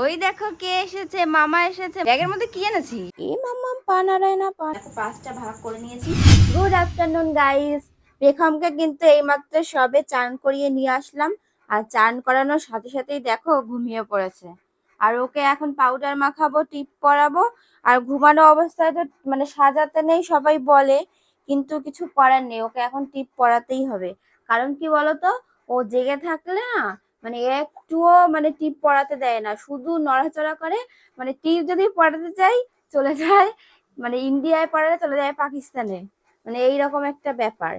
ওই দেখো কে এসেছে মামা এসেছে। ব্যাগের মধ্যে কি এনেছি? এ মামা পা নাড়ায় না পা পাঁচটা ভাগ করে নিয়েছি। গুড আফটারনুন গাইস রেখমকে কিন্তু এইমাত্র সবে চান করিয়ে নিয়ে আসলাম। আর চান করানোর সাথে সাথেই দেখো ঘুমিয়ে পড়েছে। আর ওকে এখন পাউডার মাখাবো টিপ পরাবো। আর ঘুমানো অবস্থায় তো মানে সাজাতে নেই সবাই বলে। কিন্তু কিছু করার নেই ওকে এখন টিপ পরাতেই হবে। কারণ কি বলতো? ও জেগে থাকলে না মানে একটুও মানে টিপ পড়াতে দেয় না। শুধু নড়াচড়া করে মানে টিপ যদি পড়াতে চাই চলে যায় মানে ইন্ডিয়ায় পড়ালে চলে যায় পাকিস্তানে। মানে এইরকম একটা ব্যাপার।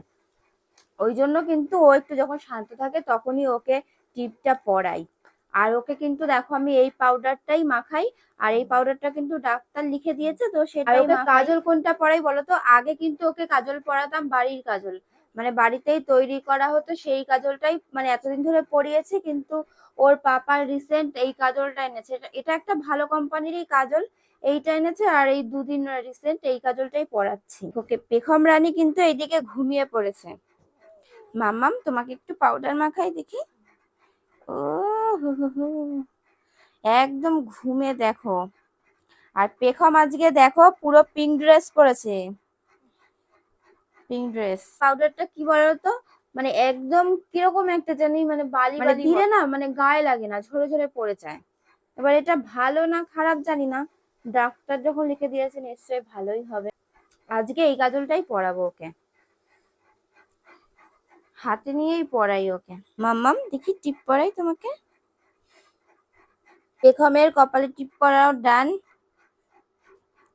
ওই জন্য কিন্তু ও একটু যখন শান্ত থাকে তখনই ওকে টিপটা পরাই আর ওকে কিন্তু দেখো আমি এই পাউডারটাই মাখাই আর এই পাউডারটা কিন্তু ডাক্তার লিখে দিয়েছে তো সেটা কাজল কোনটা পড়াই বলো তো? আগে কিন্তু ওকে কাজল পড়াতাম বাড়ির কাজল। মানে বাড়িতেই তৈরি করা হতো, সেই কাজলটাই মানে এতদিন ধরে পরিয়েছি কিন্তু ওর পাপার রিসেন্ট এই কাজলটা এনেছে। এটা- একটা ভালো কোম্পানিরই কাজল, এইটা এনেছে আর এই দুদিন রিসেন্ট এই কাজলটাই পরাচ্ছি ওকে, পেখম রানী কিন্তু এইদিকে ঘুমিয়ে পড়েছে। মাম্মাম, তোমাকে একটু পাউডার মাখাই দেখি। ও। একদম ঘুমে দেখো। আর পেখম আজকে দেখো পুরো পিঙ্ক ড্রেস পরেছে। পিঙ্ক ড্রেস পাউডারটা কি বলতো? মানে একদম কীরকম একটা জানি মানে বালি মানে বালি দিলে না মানে গায়ে লাগে না ঝরে ঝরে পড়ে যায়। এবার এটা ভালো না খারাপ জানি না ডাক্তার যখন লিখে দিয়েছে নিশ্চয়ই ভালোই হবে। আজকে এই কাজলটাই পরাবো ওকে। হাতে নিয়েই পরাই ওকে। মাম্মাম দেখি টিপ পরাই তোমাকে। বেগমের কপালে টিপ পরাও ডান।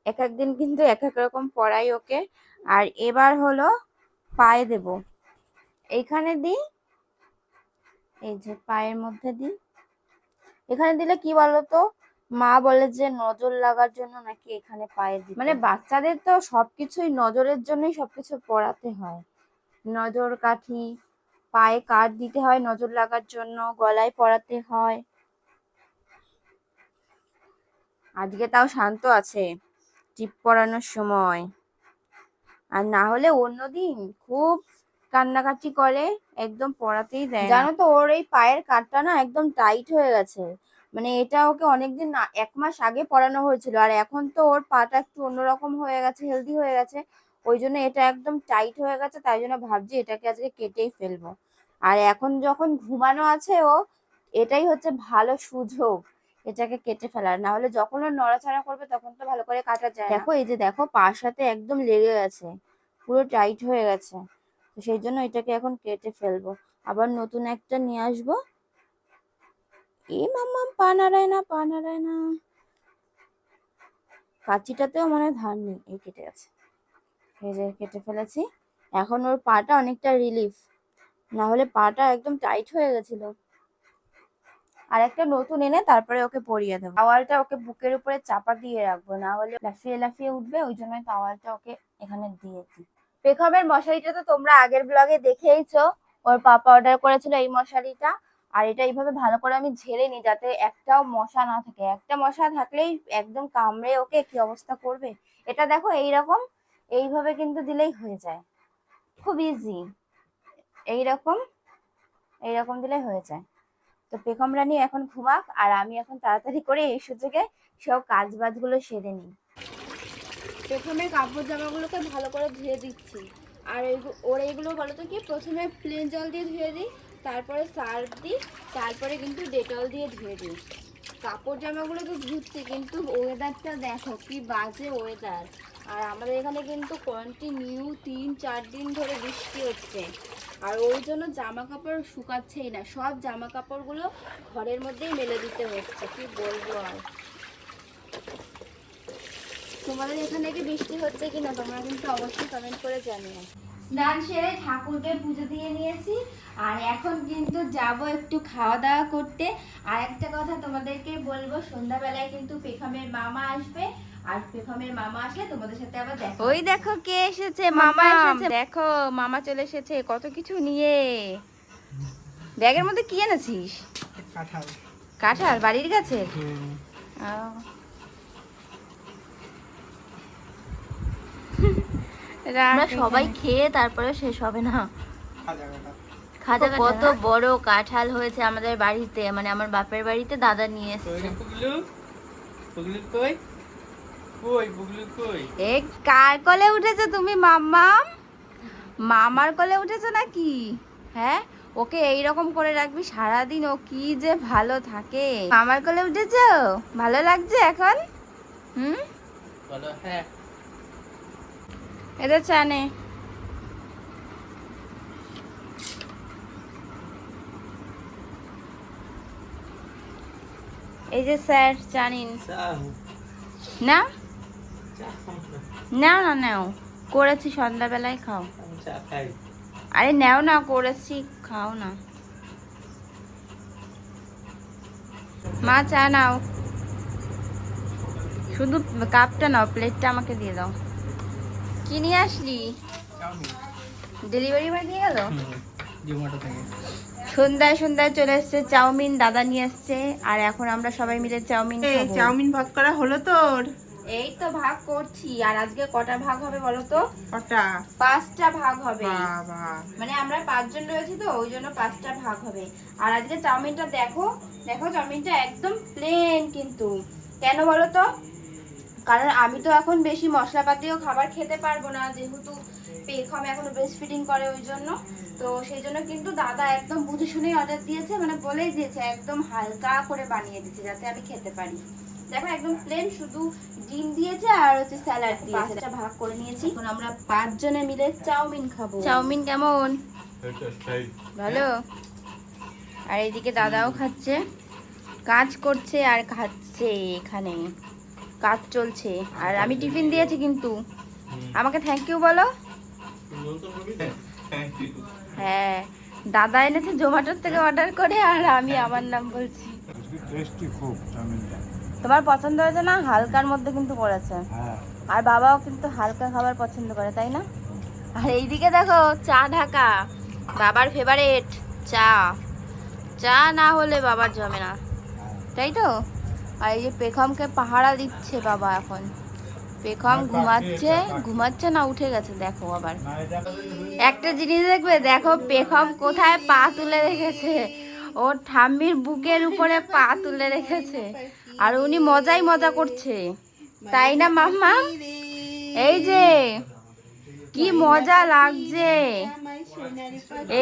এক একদিন কিন্তু এক এক রকম পরাই ওকে। আর এবার হলো পায়ে দেব। এইখানে দিই, এই যে পায়ের মধ্যে দিই। এখানে দিলে কি বলতো? মা বলে যে নজর লাগার জন্য নাকি এখানে পায়ে দিই মানে বাচ্চাদের তো সবকিছুই নজরের জন্যই সবকিছু পড়াতে হয়। নজর কাঠি, পায়ে কাঠ দিতে হয় নজর লাগার জন্য, গলায় পড়াতে হয়। আজকে তাও শান্ত আছে, টিপ পরানোর সময়। আর না হলে অন্যদিন খুব কান্নাকাটি করে, একদম পড়াতেই দেয় জানো তো, ওর এই পায়ের কাঠটা না একদম টাইট হয়ে গেছে। মানে এটা ওকে অনেকদিন এক মাস আগে পরানো হয়েছিল। আর এখন তো ওর পাটা একটু অন্যরকম হয়ে গেছে হেলদি হয়ে গেছে। ওই জন্য এটা একদম টাইট হয়ে গেছে, তাই জন্য ভাবছি এটাকে আজকে কেটেই ফেলব। আর এখন যখন ঘুমানো আছে ও, এটাই হচ্ছে ভালো সুযোগ। এটাকে কেটে ফেলার। না হলে যখন নড়াচড়া করবে, তখন তো ভালো করে কাটা যায় দেখো, এই যে দেখো, পার সাথে একদম লেগে গেছে। পুরো টাইট হয়ে গেছে। তো সেই জন্য এটাকে এখন কেটে ফেলব। আবার নতুন একটা নিয়ে আসব। এ মাম্মা, পা নাড়ায় না, পা নাড়ায় না। কাঁচিটাতেও মনে ধার নেই। এই কেটে গেছে। এই যে কেটে ফেলেছি। এখন ওর পাটা অনেকটা রিলিফ না হলে পাটা একদম টাইট হয়ে গেছিল। আর একটা নতুন এনে তারপরে ওকে পরিয়ে দেবো। টাওয়ালটা ওকে বুকের উপরে চাপা দিয়ে রাখব, না হলে লাফিয়ে লাফিয়ে উঠবে, ওই জন্য টাওয়ালটা ওকে এখানে দিয়েছি পেখমের মশারিটা তো তোমরা আগের ব্লগে দেখেইছো, ওর পাপা অর্ডার করেছিল এই মশারিটা, আর এটা এইভাবে ভালো করে আমি ঝেড়ে নিই যাতে একটাও মশা না থাকে। একটা মশা থাকলেই একদম কামড়ে ওকে কি অবস্থা করবে? এটা দেখো এইরকম, এইভাবে কিন্তু দিলেই হয়ে যায়। খুব ইজি এইরকম এইরকম দিলেই হয়ে যায়। তো পেখম রানী এখন ঘুমাক আর আমি এখন তাড়াতাড়ি করে এই সুযোগে সব কাজ বাজগুলো সেরে নিই। প্রথমে কাপড় জামাগুলোকে ভালো করে ধুয়ে দিচ্ছি। আর ওর এইগুলো বলো তো কি? প্রথমে প্লেন জল দিয়ে ধুয়ে দিই, তারপরে সার্ফ দিই, তারপরে কিন্তু ডেটল দিয়ে ধুয়ে দিই। কাপড় জামাগুলো তো ধুচ্ছি, কিন্তু ওয়েদারটা দেখো কি বাজে ওয়েদার আর আমাদের এখানে কিন্তু কন্টিনিউ তিন, চার দিন ধরে বৃষ্টি হচ্ছে। আর ওই জন্য জামা কাপড় শুকাচ্ছেই না। সব জামা কাপড়গুলো ঘরের মধ্যেই মেলে দিতে হচ্ছে, কি বলব আর। তোমাদের এখানে কি বৃষ্টি হচ্ছে কিনা, তোমরা কিন্তু অবশ্যই কমেন্ট করে জানিও। স্নান সেরে ঠাকুরকে পুজো দিয়ে নিয়েছি। আর এখন কিন্তু যাব একটু খাওয়া দাওয়া করতে। আর একটা কথা তোমাদেরকে বলব সন্ধ্যাবেলায় কিন্তু পেখমের মামা আসবে। আর পেখমের মামা আসলে তোমাদের সাথে আবার দেখা ওই দেখো কে এসেছে মামা দেখো মামা চলে এসেছে কত কিছু নিয়ে। ব্যাগের মধ্যে কি এনেছিস? কাঁঠাল। কাঁঠাল বাড়ির কাছে? আমরা সবাই খেয়ে তারপরে শেষ হবে না। খাজা কত বড় কাঁঠাল হয়েছে আমাদের বাড়িতে মানে আমার বাপের বাড়িতে দাদা নিয়ে এসেছে রে পুগলু? পুগলু কই? কই পুগলু কই? এ কার কোলে উঠেছো তুমি মাম্মাম? মামার কোলে উঠেছো নাকি? হ্যাঁ ওকে এই রকম করে রাখবি সারাদিন ও কি যে ভালো থাকে। মামার কোলে উঠেছো? ভালো লাগছে এখন? হুম? বলো হ্যাঁ। এদের চানে। এই যে স্যার জানিন না? না। না নাও। করেছি সন্ধ্যাবেলায় খাও। আরে নাও না করেছি খাও না। মা চা নাও। শুধু কাপটা নাও প্লেটটা আমাকে দিয়ে দাও। কি নিয়ে আসলি? ডেলিভারি বয় দিয়ে গেল? সন্ধ্যায় সন্ধ্যায় চলে এসছে চাউমিন দাদা নিয়ে এসছে আর এখন আমরা সবাই মিলে চাউমিন চাউমিন ভাগ করা হলো তোর? এই তো ভাগ করছি আর আজকে কটা ভাগ হবে বলো তো? কটা? পাঁচটা ভাগ হবে। মানে আমরা পাঁচজন রয়েছি তো ওই জন্য পাঁচটা ভাগ হবে। আর আজকে চাউমিনটা দেখো দেখো চাউমিনটা একদম প্লেন কিন্তু। কেন বলো তো? কারণ আমি তো এখন বেশি মশলাপাতিও খাবার খেতে পারব না যেহেতু পেখম এখনও ব্রেস্ট ফিডিং করে ওই জন্য। তো সেই জন্য কিন্তু দাদা একদম বুঝে শুনেই অর্ডার দিয়েছে মানে বলেই দিয়েছে একদম হালকা করে বানিয়ে দিয়েছে যাতে আমি খেতে পারি। দেখো একদম প্লেন শুধু ডিম দিয়েছে আর হচ্ছে স্যালাড দিয়েছে। পাঁচটা ভাগ করে নিয়েছি। এখন আমরা পাঁচজনে মিলে চাউমিন খাব। চাউমিন কেমন? ভালো? আর এইদিকে দাদাও খাচ্ছে। কাজ করছে আর খাচ্ছে এখানে। কাজ চলছে। আর আমি টিফিন দিয়েছি কিন্তু। আমাকে থ্যাংক ইউ বলো। হ্যাঁ দাদা এনেছে জোম্যাটোর থেকে অর্ডার করে আর আমি আমার নাম বলছি। তোমার পছন্দ হয়েছে না? হালকার মধ্যে কিন্তু পড়েছে। হ্যাঁ। আর বাবাও কিন্তু হালকা খাবার পছন্দ করে তাই না? আর এইদিকে দেখো চা ঢাকা। বাবার ফেভারেট চা। চা না হলে বাবার জমে না। তাই তো? আর এই যে পেখমকে পাহারা দিচ্ছে বাবা এখন। পেখম ঘুমাচ্ছে ঘুমাচ্ছে না, উঠে গেছে, দেখো আবার। একটা জিনিস দেখবে, দেখো পেখম কোথায় পা তুলে রেখেছে। ও ঠাম্মির বুকের উপরে পা তুলে রেখেছে। আর উনি মজাই মজা করছে। তাই না, মাম্মা? এই যে কি মজা লাগছে।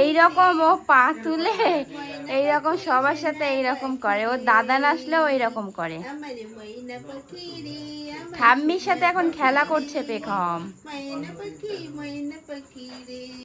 এই রকম ও পা তুলে এই রকম সবার সাথে এইরকম করে। ও দাদা নাচলেও এইরকম করে। ঠাম্মির সাথে এখন খেলা করছে পেখম।